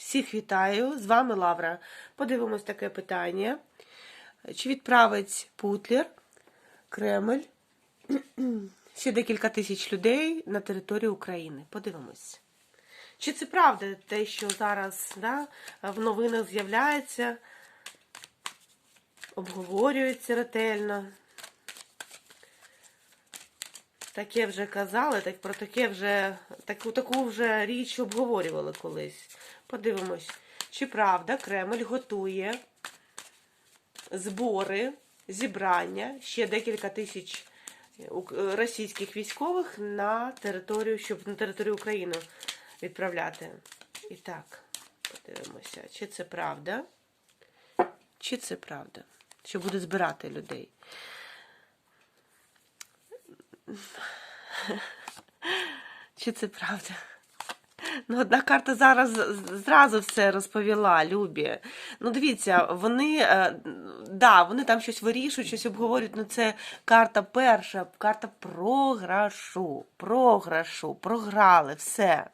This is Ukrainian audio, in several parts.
Всіх вітаю, з вами Лавра. Подивимось таке питання. Чи відправить Путлер Кремль ще декілька тисяч людей на територію України? Подивимось. Чи це правда те, що зараз да, в новинах з'являється, обговорюється ретельно? Таке вже казали, так про таке вже таку, таку вже річ обговорювали колись. Подивимось, чи правда Кремль готує збори, зібрання ще декілька тисяч російських військових на територію, щоб на територію України відправляти. І так, подивимося, чи це правда, чи це правда, що буде збирати людей. Чи це правда? Ну, одна карта зараз зразу все розповіла, Любі. Ну, дивіться, вони, е, да, вони там щось вирішують, щось обговорюють. Ну, це карта перша, карта програшу, програшу, програли, все.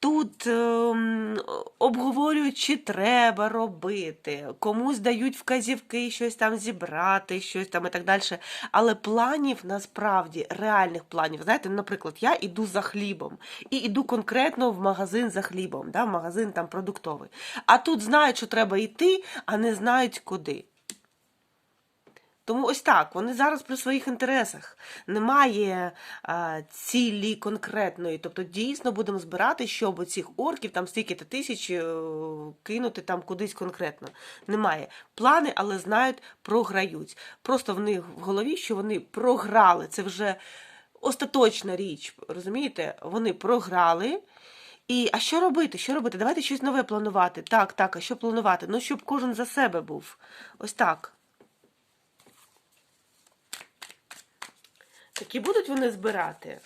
Тут ем, обговорюють, чи треба робити, комусь дають вказівки, щось там зібрати, щось там і так далі. Але планів насправді, реальних планів, знаєте, наприклад, я йду за хлібом і йду конкретно в магазин за хлібом, да, в магазин там продуктовий. А тут знають, що треба йти, а не знають куди. Тому ось так, вони зараз при своїх інтересах. Немає а, цілі конкретної. Тобто дійсно будемо збирати, щоб цих орків там стільки-то тисяч е, кинути там кудись конкретно. Немає. Плани, але знають, програють. Просто в них в голові, що вони програли. Це вже остаточна річ. Розумієте? Вони програли. І а що робити? Що робити? Давайте щось нове планувати. Так, так, а що планувати? Ну, щоб кожен за себе був. Ось так. Такі будуть вони збирати?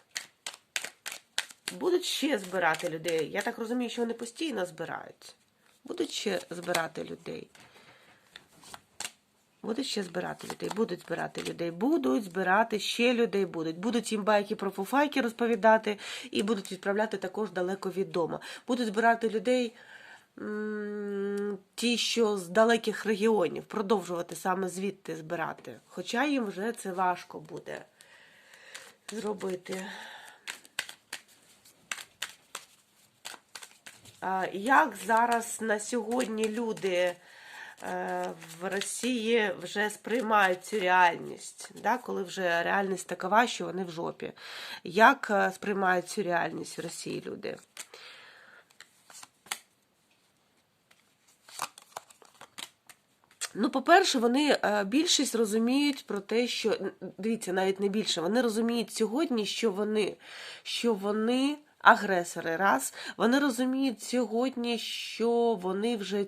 Будуть ще збирати людей. Я так розумію, що вони постійно збирають. Будуть ще збирати людей. Будуть ще збирати людей, будуть збирати людей, будуть збирати ще людей будуть. Будуть їм байки про фуфайки розповідати і будуть відправляти також далеко від дому. Будуть збирати людей ті, що з далеких регіонів, продовжувати саме звідти збирати. Хоча їм вже це важко буде зробити. Як зараз на сьогодні люди е, в Росії вже сприймають цю реальність, да, коли вже реальність такова, що вони в жопі? Як е, сприймають цю реальність в Росії люди? Ну, по-перше, вони е, більшість розуміють про те, що дивіться, навіть не більше. Вони розуміють сьогодні, що вони, що вони агресори. Раз вони розуміють сьогодні, що вони вже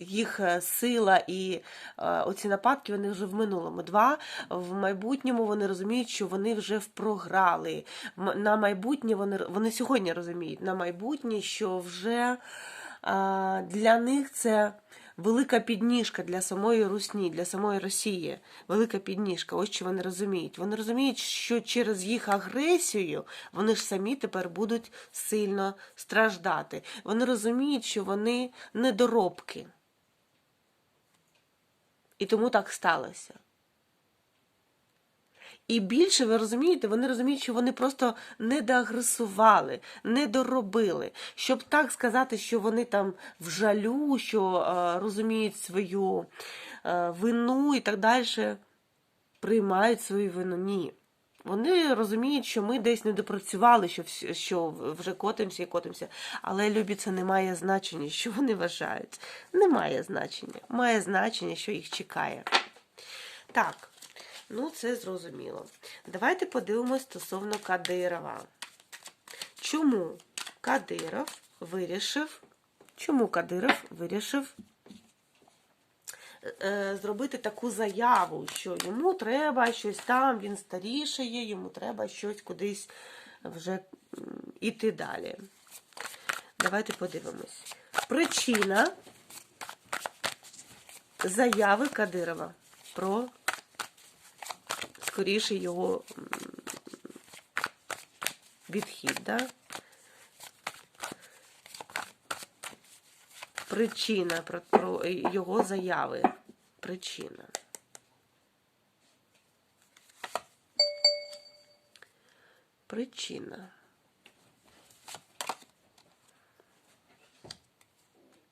їх е, сила і е, оці нападки вони вже в минулому. Два в майбутньому вони розуміють, що вони вже програли. На майбутнє вони вони сьогодні розуміють на майбутнє, що вже для них це велика підніжка для самої Русні, для самої Росії. Велика підніжка. Ось що вони розуміють. Вони розуміють, що через їх агресію вони ж самі тепер будуть сильно страждати. Вони розуміють, що вони недоробки. І тому так сталося. І більше ви розумієте, вони розуміють, що вони просто не доагресували, не. Щоб так сказати, що вони там в жалю, що е, розуміють свою е, вину і так далі, приймають свою вину. Ні. Вони розуміють, що ми десь не допрацювали, що, що вже котимося і котимося. Але любі це не має значення, що вони вважають. Немає значення. Має значення, що їх чекає. Так. Ну, це зрозуміло. Давайте подивимось стосовно Кадирова. Чому Кадиров вирішив, чому Кадиров вирішив е, зробити таку заяву, що йому треба щось там, він старішає, йому треба щось кудись вже іти далі. Давайте подивимось. Причина заяви Кадирова про скоріше його відхід. Да? Причина про, про його заяви. Причина. Причина.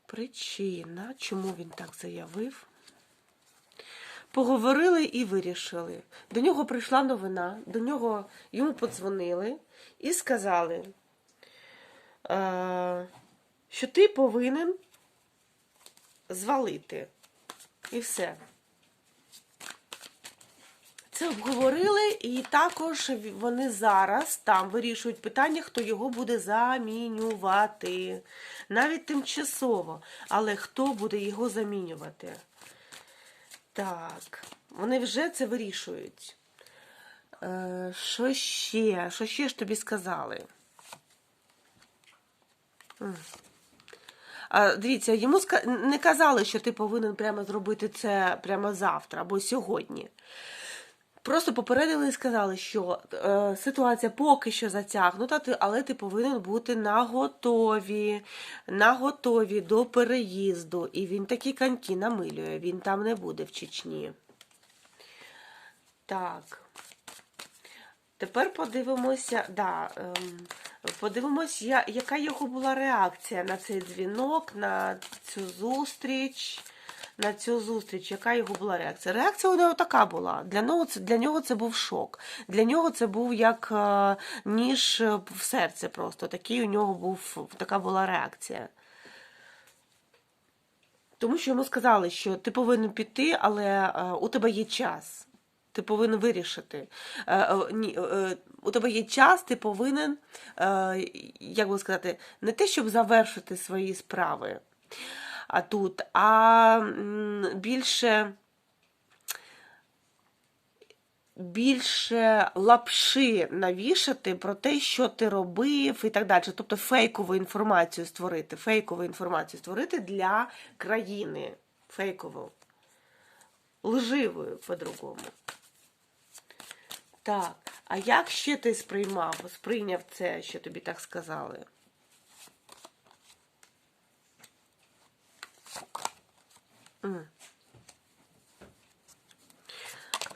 Причина, чому він так заявив? Поговорили і вирішили. До нього прийшла новина, до нього йому подзвонили і сказали, е, що ти повинен звалити. І все. Це обговорили, і також вони зараз там вирішують питання, хто його буде замінювати. Навіть тимчасово. Але хто буде його замінювати? Так, вони вже це вирішують. Е, Що ще? Що ще ж тобі сказали? А, Дивіться, йому не казали, що ти повинен прямо зробити це прямо завтра або сьогодні. Просто попередили і сказали, що е, ситуація поки що затягнута, але ти повинен бути наготові, наготові до переїзду. І він такі коньки намилює, він там не буде в Чечні. Так. Тепер подивимося, да, ем, подивимось, я, яка його була реакція на цей дзвінок, на цю зустріч. На цю зустріч, яка його була реакція? Реакція у нього така була. Для нього це, для нього це був шок. Для нього це був як е, ніж в серце просто. Такий у нього був, така була реакція. Тому що йому сказали, що ти повинен піти, але е, у тебе є час. Ти повинен вирішити. Е, е, ні, е, у тебе є час, ти повинен, е, як би сказати, не те, щоб завершити свої справи тут, а більше. Більше лапши навішати про те, що ти робив, і так далі. Тобто фейкову інформацію створити, фейкову інформацію створити для країни. Фейкову. Лживою по-другому. Так, а як ще ти сприймав, сприйняв це, що тобі так сказали?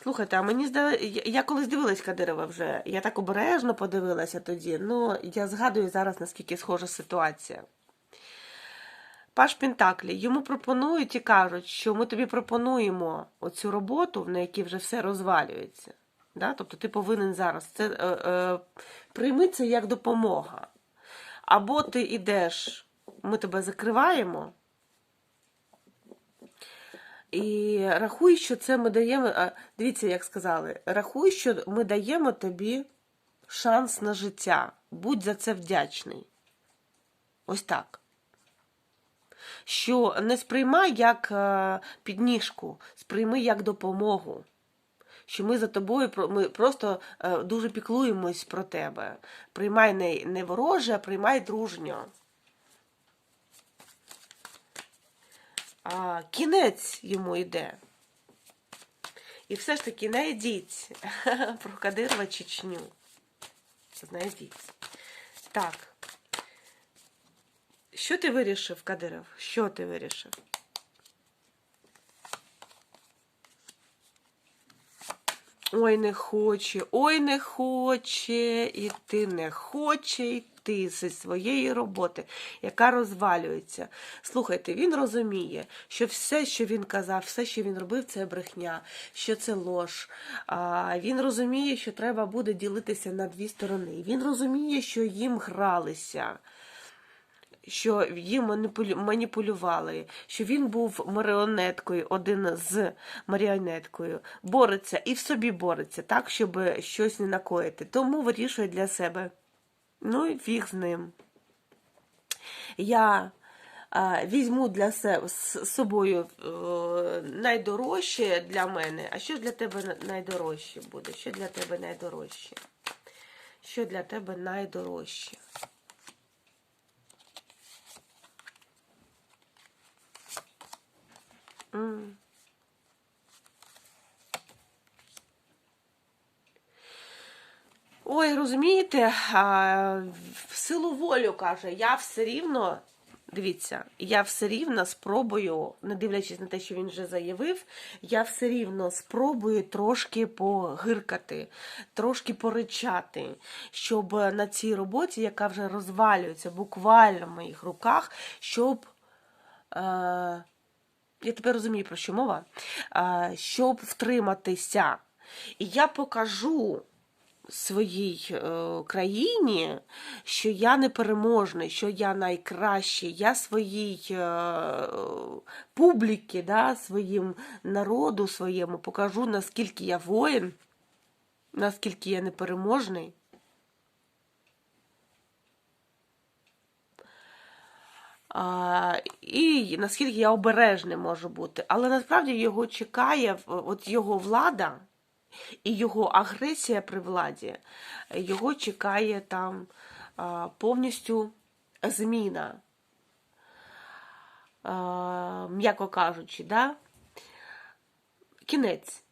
Слухайте, а мені здалося, я колись дивилась Кадирова вже. Я так обережно подивилася тоді. Ну, я згадую зараз, наскільки схожа ситуація. Паш Пентаклі, йому пропонують і кажуть, що ми тобі пропонуємо оцю роботу, на якій вже все розвалюється. Да? Тобто ти повинен зараз це е, е, прийми це як допомога. Або ти йдеш, ми тебе закриваємо. І рахуй, що це ми даємо. Дивіться, як сказали, рахуй, що ми даємо тобі шанс на життя. Будь за це вдячний. Ось так. Що не сприймай як е, підніжку, сприйми як допомогу. Що ми за тобою ми просто е, дуже піклуємось про тебе. Приймай не вороже, а приймай дружньо. А, кінець йому йде. І все ж таки знайдіть про Кадирова Чечню. Знайдіть. Так. Що ти вирішив, Кадиров? Що ти вирішив? Ой, не хоче, ой, не хоче, і ти не хоче йти зі своєї роботи, яка розвалюється. Слухайте, він розуміє, що все, що він казав, все, що він робив, це брехня, що це лож. А, Він розуміє, що треба буде ділитися на дві сторони. Він розуміє, що їм гралися що їм маніпулювали, що він був маріонеткою, один з маріонеткою, бореться і в собі бореться, так, щоб щось не накоїти. Тому вирішує для себе. Ну і фіг з ним. Я візьму для себе з собою е, найдорожче для мене. А що для тебе найдорожче буде? Що для тебе найдорожче? Що для тебе найдорожче? М. Ой, розумієте, в силу волю каже, я все рівно дивіться, я все рівно спробую, не дивлячись на те, що він вже заявив, я все рівно спробую трошки погиркати, трошки поричати, щоб на цій роботі, яка вже розвалюється буквально в моїх руках, щоб. Е, я тепер розумію, про що мова, е, щоб втриматися. І я покажу своїй е, країні, що я непереможний, що я найкращий, я своїй е, публіки, да, своїм народу своєму покажу, наскільки я воїн, наскільки я непереможний. А, і наскільки я обережний можу бути. Але насправді його чекає от його влада і його агресія при владі, його чекає там повністю зміна. М'яко кажучи, да? кінець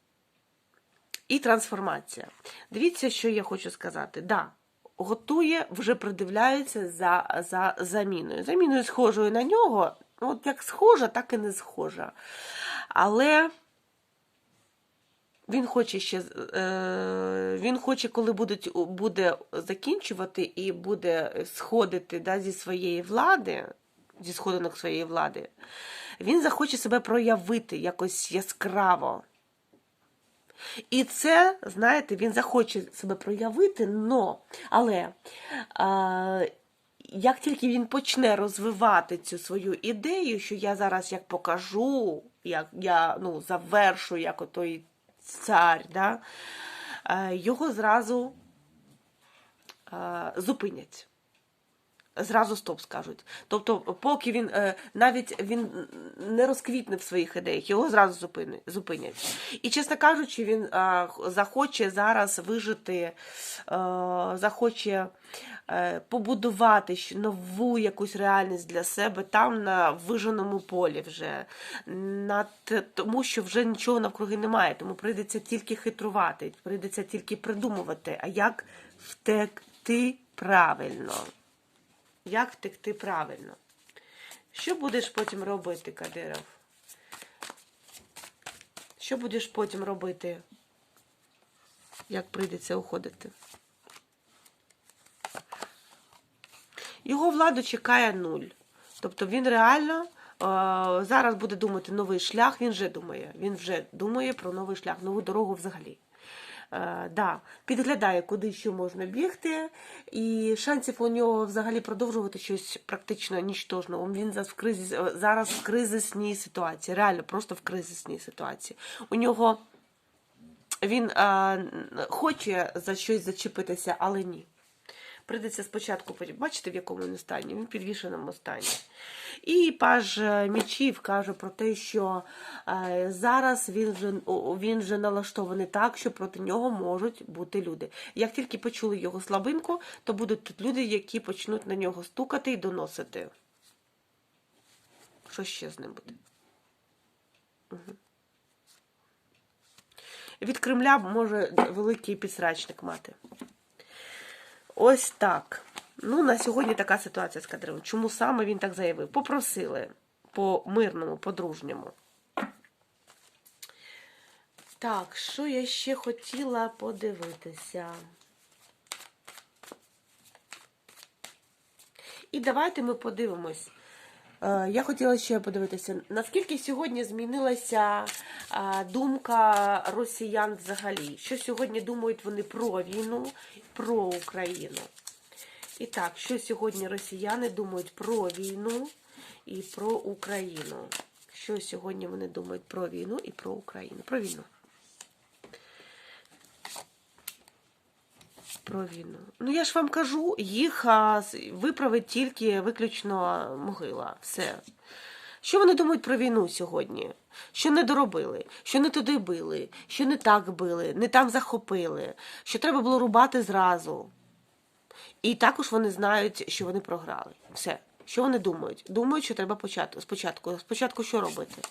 і трансформація. Дивіться, що я хочу сказати. Да, готує, вже придивляється за, за заміною. Заміною схожою на нього, от як схожа, так і не схожа. Але він хоче ще, е, він хоче, коли будуть, буде закінчувати і буде сходити да, зі своєї влади, зі сходинок своєї влади, він захоче себе проявити якось яскраво. І це, знаєте, він захоче себе проявити, но, але а, як тільки він почне розвивати цю свою ідею, що я зараз як покажу, як я ну, завершу, як отой цар, да, е, його зразу е, зупинять. Зразу стоп скажуть. Тобто, поки він е, навіть він не розквітне в своїх ідеях, його зразу зупинять. І, чесно кажучи, він е, захоче зараз вижити, е, захоче побудувати нову якусь реальність для себе там на виженому полі вже, на те- тому що вже нічого навкруги немає, тому прийдеться тільки хитрувати, прийдеться тільки придумувати, а як втекти правильно. Як втекти правильно? Що будеш потім робити, Кадиров? Що будеш потім робити, як прийдеться уходити? Його владу чекає нуль. Тобто він реально е, зараз буде думати новий шлях, він вже думає. Він вже думає про новий шлях, нову дорогу взагалі. Е, да, підглядає, куди що можна бігти, і шансів у нього взагалі продовжувати щось практично нічтожно. Він зараз в кризі, зараз в кризисній ситуації, реально просто в кризисній ситуації. У нього він а, хоче за щось зачепитися, але ні. Прийдеться спочатку, бачите, в якому він стані? Він в підвішеному стані. І паж е, Мічів каже про те, що е, зараз він вже, він вже налаштований так, що проти нього можуть бути люди. Як тільки почули його слабинку, то будуть тут люди, які почнуть на нього стукати і доносити. Що ще з ним буде? Угу. Від Кремля може великий підсрачник мати. Ось так. Ну, на сьогодні така ситуація з кадровим. Чому саме він так заявив? Попросили по мирному, по-дружньому. Так, що я ще хотіла подивитися? І давайте ми подивимось. Е, Я хотіла ще подивитися, наскільки сьогодні змінилася е, думка росіян взагалі. Що сьогодні думають вони про війну, про Україну. І так, що сьогодні росіяни думають про війну і про Україну? Що сьогодні вони думають про війну і про Україну? Про війну. Про війну. Ну я ж вам кажу, їх виправить тільки виключно могила. Все. Що вони думають про війну сьогодні? Що не доробили, що не туди били, що не так били, не там захопили, що треба було рубати зразу. І також вони знають, що вони програли. Все. Що вони думають? Думають, що треба почати. Спочатку. Спочатку що робити?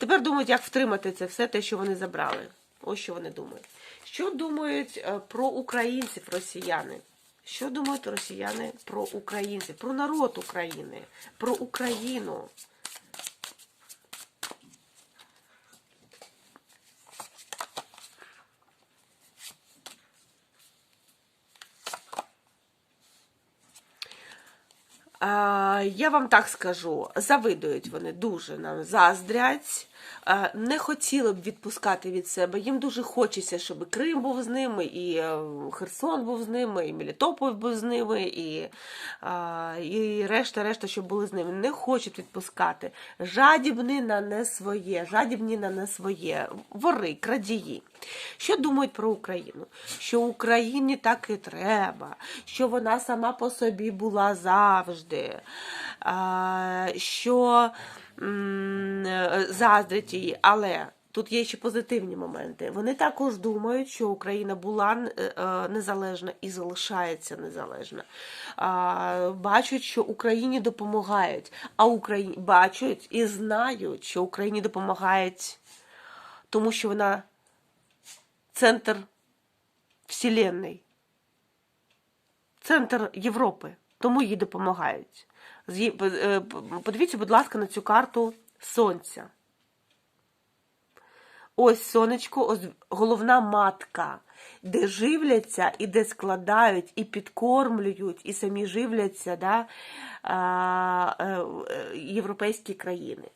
Тепер думають, як втримати це все, те, що вони забрали. Ось що вони думають. Що думають е, про українців росіяни? Що думають росіяни про українців, про народ України, про Україну? Я вам так скажу, завидують вони дуже нам заздрять, не хотіли б відпускати від себе. Їм дуже хочеться, щоб Крим був з ними, і е, Херсон був з ними, і Мелітополь був з ними, і, і решта, решта, щоб були з ними. Не хочуть відпускати. Жадібні на не своє, жадібні на не своє, вори, крадії. Що думають про Україну? Що Україні так і треба, що вона сама по собі була завжди, що м, заздрять її, але. Тут є ще позитивні моменти. Вони також думають, що Україна була е, е, незалежна і залишається незалежна. Бачать, що Україні допомагають, а Україні бачать і знають, що Україні допомагають, тому що вона центр Вселенной, центр Європи, тому їй допомагають. З'ї- е, Подивіться, будь ласка, на цю карту сонця. Ось сонечко, ось головна матка, де живляться і де складають, і підкормлюють, і самі живляться да, е, е, європейські країни.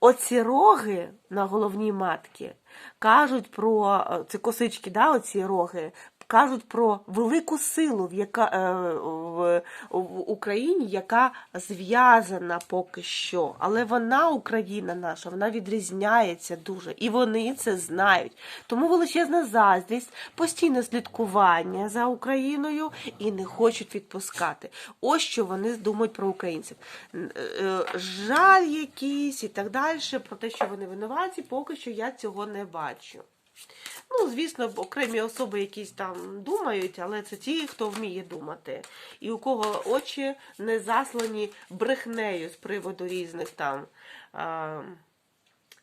Оці роги на головній матці кажуть про е, це косички, да, оці роги, кажуть про велику силу в, яка, е, в, в Україні, яка зв'язана поки що. Але вона, Україна наша, вона відрізняється дуже. І вони це знають. Тому величезна заздрість, постійне слідкування за Україною і не хочуть відпускати. Ось що вони думають про українців. Е, Жаль якийсь і так далі, про те, що вони винуваті, поки що я цього не бачу. Ну, звісно, окремі особи якісь там думають, але це ті, хто вміє думати. І у кого очі не заслані брехнею з приводу різних там. А,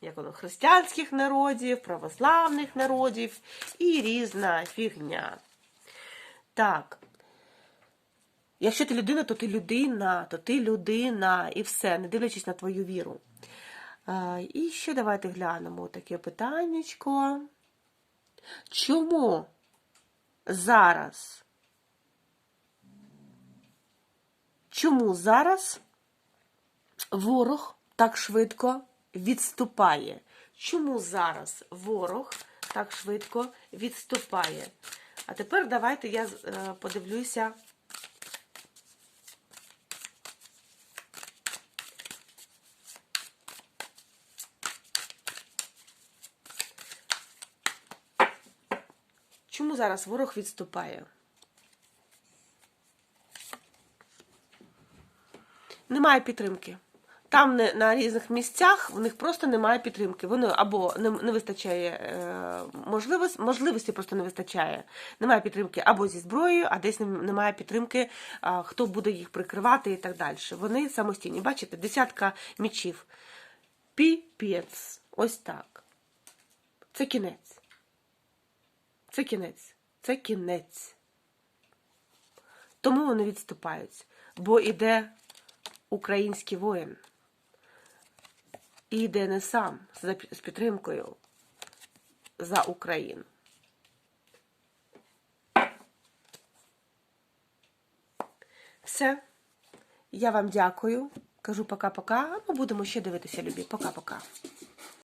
як воно, християнських народів, православних народів і різна фігня. Так. Якщо ти людина, то ти людина, то ти людина, і все, не дивлячись на твою віру. І ще давайте глянемо таке питаннячко. Чому зараз? Чому зараз ворог так швидко відступає? Чому зараз ворог так швидко відступає? А тепер давайте я е, подивлюся. Чому зараз ворог відступає? Немає підтримки. Там на різних місцях в них просто немає підтримки. Вони або не, не вистачає е, можливості, можливості просто не вистачає. Немає підтримки або зі зброєю, а десь немає підтримки, хто буде їх прикривати і так далі. Вони самостійні. Бачите, десятка мічів. Піпець. Ось так. Це кінець. Це кінець. Це кінець. Тому вони відступають. Бо іде український воїн. І йде не сам з підтримкою за Україну. Все. Я вам дякую. Кажу пока-пока. Ми будемо ще дивитися, любі. Пока-пока.